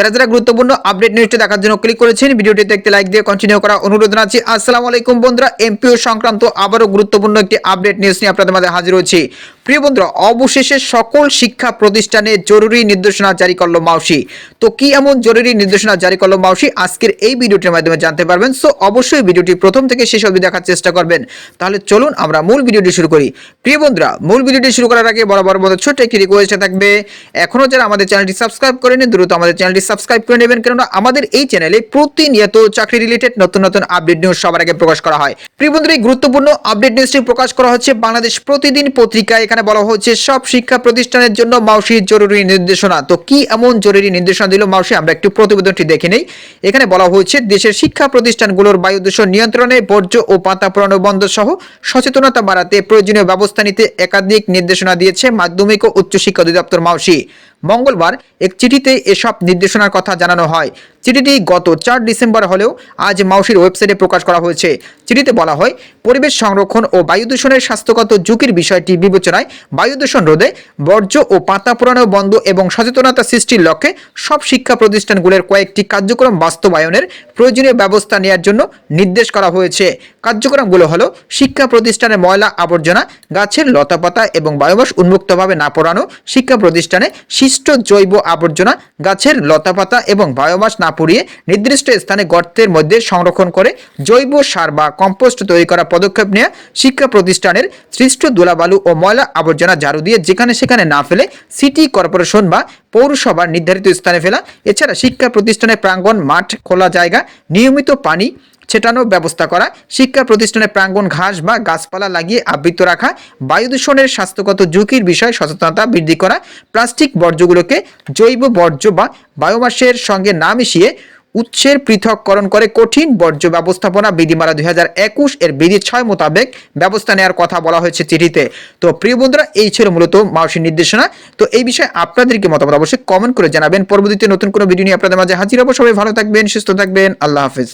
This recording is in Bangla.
যারা যারা গুরুত্বপূর্ণ আপডেট নিউজটি দেখার জন্য ক্লিক করেছেন, ভিডিওটি দেখতে লাইক দিয়ে কন্টিনিউ করা অনুরোধ জানাচ্ছি। আসসালামু আলাইকুম বন্ধুরা এমপিও সংক্রান্ত আবারও গুরুত্বপূর্ণ একটি আপডেট নিউজ নিয়ে আপনাদের মাঝে হাজির হয়েছি। প্রিয় বন্ধুরা, অবশেষে সকল শিক্ষা প্রতিষ্ঠানে জরুরি নির্দেশনা জারি করল মাউসি। তো কি এমন জরুরি নির্দেশনা জারি করল মাউসি? আজকের এই ভিডিওটির মাধ্যমে জানতে পারবেন। সো অবশ্যই ভিডিওটি প্রথম থেকে শেষ অবধি দেখার চেষ্টা করবেন। তাহলে চলুন আমরা মূল ভিডিওটি শুরু করি। প্রিয় বন্ধুরা, মূল ভিডিওটি শুরু করার আগে বরাবর মতো ছোট্ট একটি রিকোয়েস্ট থাকবে। এখনও যারা আমাদের চ্যানেলটি সাবস্ক্রাইব করেনি, দ্রুত আমাদের চ্যানেলটি সাবস্ক্রাইব করে নেবেন। কেননা আমাদের এই চ্যানেলে প্রতিনিয়ত চাকরি রিলেটেড নতুন নতুন আপডেট নিউজ সবার আগে প্রকাশ করা হয়। প্রিয় বন্ধুরা, এই গুরুত্বপূর্ণ আপডেট নিউজটি প্রকাশ করা হচ্ছে বাংলাদেশ প্রতিদিন পত্রিকায়। এখানে বলা হচ্ছে, সব শিক্ষা প্রতিষ্ঠানের জন্য মাউসির জরুরি নির্দেশনা। তো কি এমন জরুরি নির্দেশনা দিল মাউসি? আমরা একটু প্রতিবেদনটি দেখে নেই। এখানে বলা হয়েছে, দেশের শিক্ষা প্রতিষ্ঠানগুলোর বায়ু দূষণ নিয়ন্ত্রণে বর্জ্য ও পাতা পুরানো বন্ধ সহ সচেতনতা বাড়াতে প্রয়োজনীয় ব্যবস্থা নিতে একাধিক নির্দেশনা দিয়েছে মাধ্যমিক ও উচ্চশিক্ষা অধিদপ্তর মাউসি। মঙ্গলবার এক চিঠিতে এসব নির্দেশনার কথা জানানো হয়। চিঠিটি গত চার ডিসেম্বর হলেও আজ মাউসির ওয়েবসাইটে প্রকাশ করা হয়েছে। চিঠিতে বলা হয়, পরিবেশ সংরক্ষণ ও বায়ু দূষণের স্বাস্থ্যগত ঝুঁকির বিষয়টি বিবেচনায় বায়ু দূষণ রোধে বর্জ্য ও পাতা পুরানো বন্ধ এবং সচেতনতা সৃষ্টির লক্ষ্যে সব শিক্ষা প্রতিষ্ঠানগুলোর কয়েকটি কার্যক্রম বাস্তবায়নের প্রয়োজনীয় ব্যবস্থা নেওয়ার জন্য নির্দেশ করা হয়েছে। কার্যক্রমগুলো হলো, শিক্ষা প্রতিষ্ঠানের ময়লা আবর্জনা, গাছের লতাপাতা এবং বায়োমাস উন্মুক্তভাবে না পড়ানো, শিক্ষা প্রতিষ্ঠানে শিষ্ট জৈব আবর্জনা, গাছের লতাপাতা এবং বায়োমাস না পুড়িয়ে নির্দিষ্ট স্থানে গর্তের মধ্যে সংরক্ষণ করে জৈব সার বা কম্পোস্ট তৈরি করা পদক্ষেপ নেওয়া শিক্ষা প্রতিষ্ঠানের সৃষ্ট ধুলাবালু ও ময়লা আবর্জনা ঝাড়ু দিয়ে যেখানে সেখানে না ফেলে সিটি কর্পোরেশন বা পৌরসভার নির্ধারিত স্থানে ফেলা। এছাড়া শিক্ষা প্রতিষ্ঠানের প্রাঙ্গণ, মাঠ, খোলা জায়গা, নিয়মিত পানি ছেটানোর ব্যবস্থা করা, শিক্ষা প্রতিষ্ঠানের প্রাঙ্গণ, ঘাস বা গাছপালা লাগিয়ে আবৃত রাখা, বায়ু দূষণের স্বাস্থ্যগত ঝুঁকির বিষয়ে সচেতনতা বৃদ্ধি করা, প্লাস্টিক বর্জ্যগুলোকে জৈব বর্জ্য বা বায়োমাসের সঙ্গে না মিশিয়ে উৎসের পৃথককরণ করে কঠিন বর্জ্য ব্যবস্থাপনা বিধিমালা দুই হাজার একুশ এর বিধি ছয় মোতাবেক ব্যবস্থা নেওয়ার কথা বলা হয়েছে চিঠিতে। তো প্রিয় বন্ধুরা, এই ছিল মূলত মাউসির নির্দেশনা। তো এই বিষয়ে আপনাদেরকে মতামত অবশ্যই কমেন্ট করে জানাবেন। পরবর্তীতে নতুন কোনো ভিডিও নিয়ে আপনাদের মাঝে হাজির হব। সবাই ভালো থাকবেন, সুস্থ থাকবেন। আল্লাহ হাফিজ।